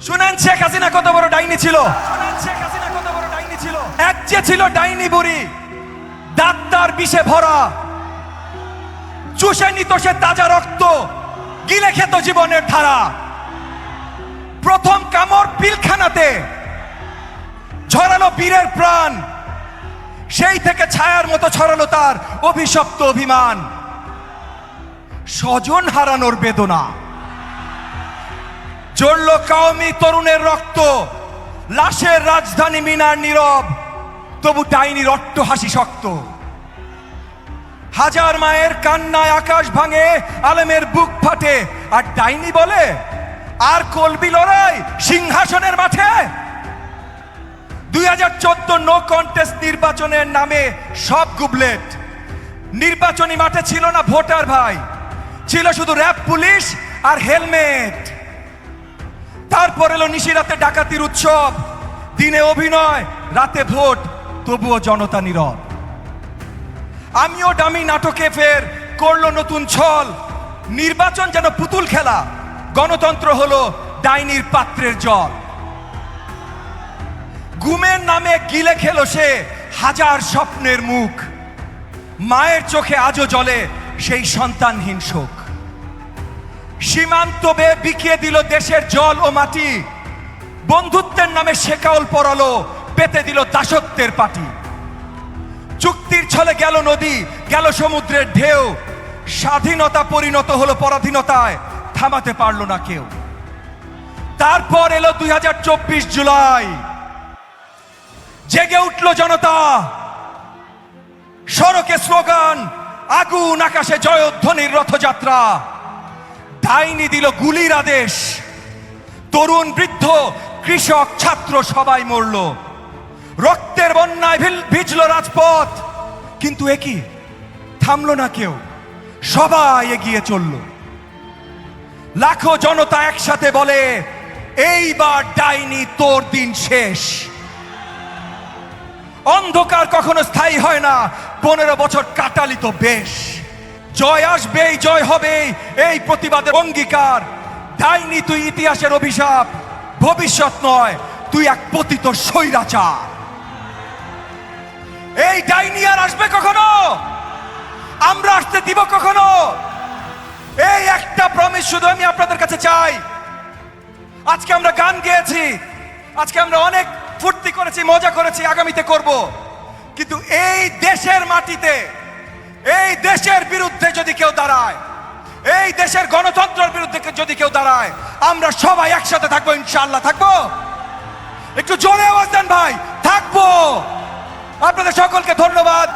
শুনেন শেখ হাসিনা কত বড় ডাইনি ছিল? ছিল এক যে ছিল ডাইনি বুড়ি দাঁতার বিষে ভরা। চুষে নিত সে তাজা রক্ত, গিলে খেত জীবনের ধারা। প্রথম কামড় পিলখানাতে ঝরালো বীরের প্রাণ। সেই থেকে ছায়ার মতো ছড়ালো তার অভিশপ্ত অভিমান। স্বজন হারানোর বেদনা। জড়ল কাউমি তরুণের রক্ত, লাশের রাজধানী মিনার নীরব, তবু ডাইনি অট্ট হাসি শক্ত। হাজার মায়ের কান্নায় আকাশ ভাঙে, আলেমের বুক ফাটে, আর ডাইনি বলে, আর কলবি লড়াই সিংহাসনের মাঠে? দুই হাজার চোদ্দ নো কন্টেস্ট নির্বাচনের নামে সব গুবলেট। নির্বাচনী মাঠে ছিল না ভোটার ভাই, ছিল শুধু র্যাব পুলিশ আর হেলমেট। তারপর এলো নিশিরাতে ডাকাতির উৎসব। দিনে অভিনয়, রাতে ভোট, তবুও জনতা নীরব। আমিও ডামি নাটকে ফের করল নতুন ছল। নির্বাচন যেন পুতুল খেলা, গণতন্ত্র হলো ডাইনির পাত্রের জল। গুমের নামে গিলে খেলো সে হাজার স্বপ্নের মুখ। মায়ের চোখে আজও জলে সেই সন্তানহীন শোক। সীমান্ত বে বিকিয়ে দিল দেশের জল ও মাটি। বন্ধুত্বের নামে শেকাউল পরালো, পেতে দিল দাসত্বের পাটি। চুক্তির ছলে গেল নদী, গেল সমুদ্রের ঢেউ। স্বাধীনতা পরিণত হলো পরাধীনতায়, থামাতে পারল না কেউ। তারপর এলো দুই হাজার চব্বিশ জুলাই। জেগে উঠল জনতা। সড়কে স্লোগান, আগুন আকাশে জয়ধ্বনির রথযাত্রা। ডাইনি দিল গুলির আদেশ। তরুণ, বৃদ্ধ, কৃষক, ছাত্র সবাই মরল। রক্তের বন্যায় ভিজল রাজপথ। কিন্তু একই থামলো না কেউ। সবাই এগিয়ে চলল। লাখো জনতা একসাথে বলে, এইবার ডাইনি তোর দিন শেষ। অন্ধকার কখনো স্থায়ী হয় না। পনেরো বছর কাটালি তো বেশ। জয় আসবেই জয় হবেই এই প্রতিবাদের অঙ্গীকার। ডাইনি তুই ইতিহাসের অভিশাপ, ভবিষ্যৎ নয়, তুই এক পতিত স্বৈরাচার। এই ডাইনি আর আসবে কখনো? আমরা আসতে দিব কখনো? এই একটা প্রমিস শুধু আমি আপনাদের কাছে চাই। আজকে আমরা গান গেয়েছি, আজকে আমরা অনেক ফুর্তি করেছি, মজা করেছি, আগামীতে করব। কিন্তু এই দেশের মাটিতে এই দেশের বিরুদ্ধে যদি কেউ দাঁড়ায়, এই দেশের গণতন্ত্রের বিরুদ্ধে যদি কেউ দাঁড়ায়, আমরা সবাই একসাথে থাকব ইনশাল্লাহ থাকব। একটু জোরে আওয়াজ দেন ভাই, থাকব। আপনাদের সকলকে ধন্যবাদ।